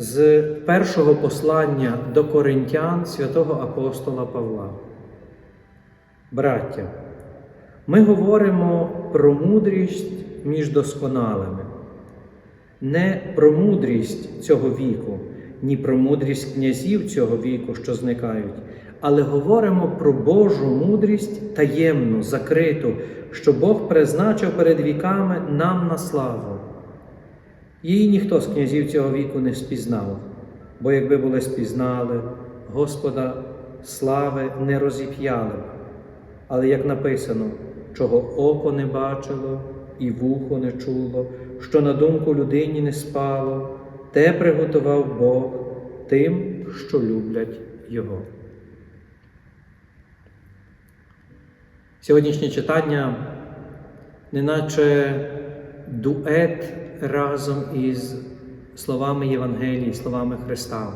З першого послання до коринтян святого апостола Павла. Браття, ми говоримо про мудрість між досконалими, не про мудрість цього віку, ні про мудрість князів цього віку, що зникають, але говоримо про Божу мудрість таємну, закриту, що Бог призначив перед віками нам на славу. Її ніхто з князів цього віку не спізнав, бо якби були спізнали, Господа слави не розіп'яли. Але як написано, чого око не бачило і вухо не чуло, що на думку людині не спало, те приготував Бог тим, що люблять Його. Сьогоднішнє читання, неначе дует разом із словами Євангелії, словами Христа.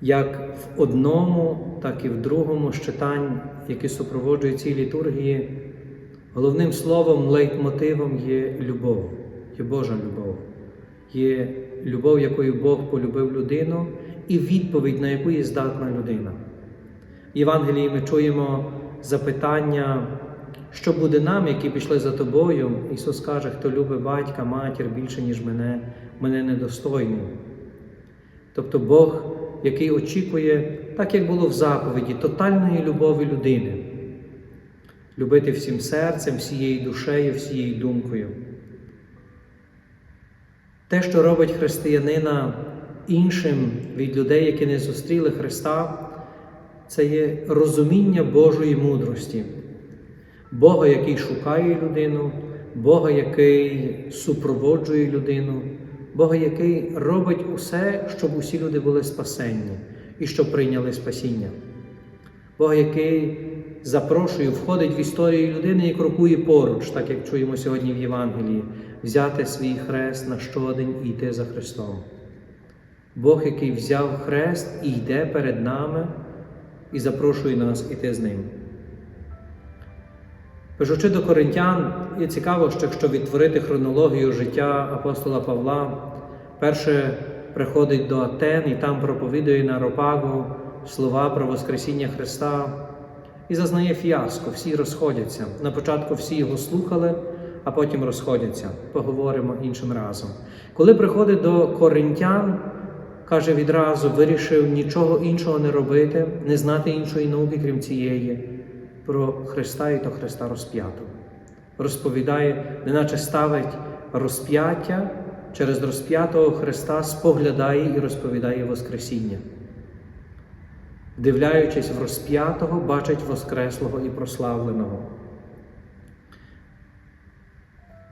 Як в одному, так і в другому з читань, які супроводжують ці літургії, головним словом, лейтмотивом є любов, є Божа любов, є любов, якою Бог полюбив людину, і відповідь, на яку є здатна людина. В Євангелії ми чуємо запитання, що буде нам, які пішли за тобою. Ісус каже, хто любить батька, матір більше, ніж мене, мене недостойний. Тобто Бог, який очікує, так як було в заповіді, тотальної любові людини, любити всім серцем, всією душею, всією думкою. Те, що робить християнина іншим від людей, які не зустріли Христа, це є розуміння Божої мудрості, Бога, який шукає людину, Бога, який супроводжує людину, Бога, який робить усе, щоб усі люди були спасенні і щоб прийняли спасіння. Бога, який запрошує, входить в історію людини і крокує поруч, так як чуємо сьогодні в Євангелії, взяти свій хрест на щодень і йти за Христом. Бог, який взяв хрест і йде перед нами і запрошує нас іти з ним. Пишучи до коринтян, є цікаво, що якщо відтворити хронологію життя апостола Павла, перше приходить до Атен і там проповідує на Ропагу слова про Воскресіння Христа і зазнає фіаско, всі розходяться. На початку всі його слухали, а потім розходяться. Поговоримо іншим разом. Коли приходить до коринтян, каже відразу, вирішив нічого іншого не робити, не знати іншої науки, крім цієї, про Христа і то Христа розп'ято. Розповідає, неначе ставить розп'яття через розп'ятого Христа, споглядає і розповідає Воскресіння. Дивляючись в розп'ятого, бачить Воскреслого і прославленого.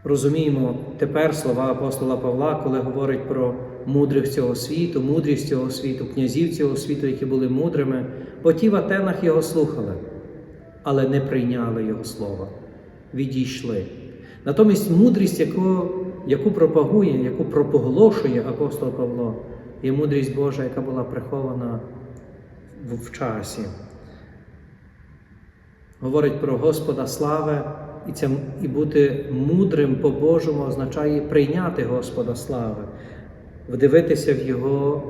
Розуміємо тепер слова апостола Павла, коли говорить про мудрих цього світу, мудрість цього світу, князів цього світу, які були мудрими, бо ті в Атенах його слухали, але не прийняли Його слова, відійшли. Натомість мудрість, яку, яку пропагує, яку пропоголошує апостол Павло, є мудрість Божа, яка була прихована в часі. Говорить про Господа слави. І це і бути мудрим по-божому означає прийняти Господа слави, вдивитися в Його,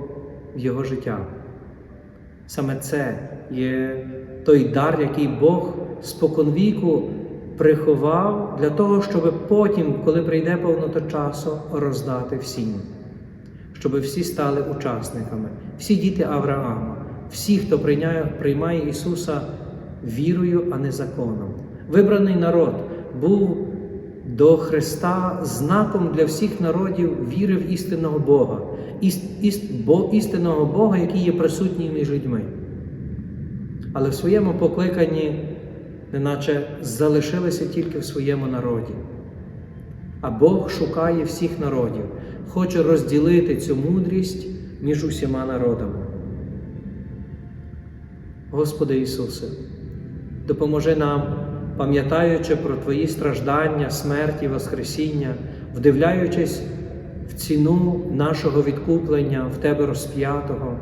в Його життя. Саме це є той дар, який Бог споконвіку приховав для того, щоб потім, коли прийде повнота часу, роздати всім, щоб всі стали учасниками. Всі діти Авраама, всі, хто прийняє, приймає Ісуса вірою, а не законом. Вибраний народ був до Христа знаком для всіх народів віри в істинного Бога, іс, іс, бо, істинного Бога, який є присутній між людьми. Але в своєму покликанні, неначе залишилися тільки в своєму народі. А Бог шукає всіх народів, хоче розділити цю мудрість між усіма народами. Господи Ісусе, допоможи нам, пам'ятаючи про Твої страждання, смерть і Воскресіння, вдивляючись в ціну нашого відкуплення в Тебе розп'ятого,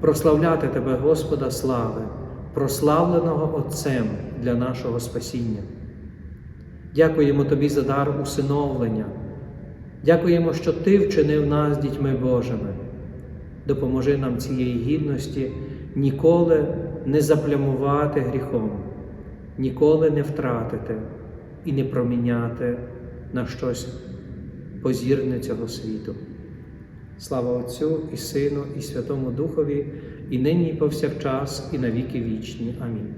прославляти Тебе, Господа, слави, прославленого Отцем для нашого спасіння. Дякуємо Тобі за дар усиновлення. Дякуємо, що Ти вчинив нас дітьми Божими. Допоможи нам цієї гідності ніколи не заплямувати гріхом, ніколи не втратити і не проміняти на щось позірне цього світу. Слава Отцю і Сину, і Святому Духові, і нині, і повсякчас, і на віки вічні. Амінь.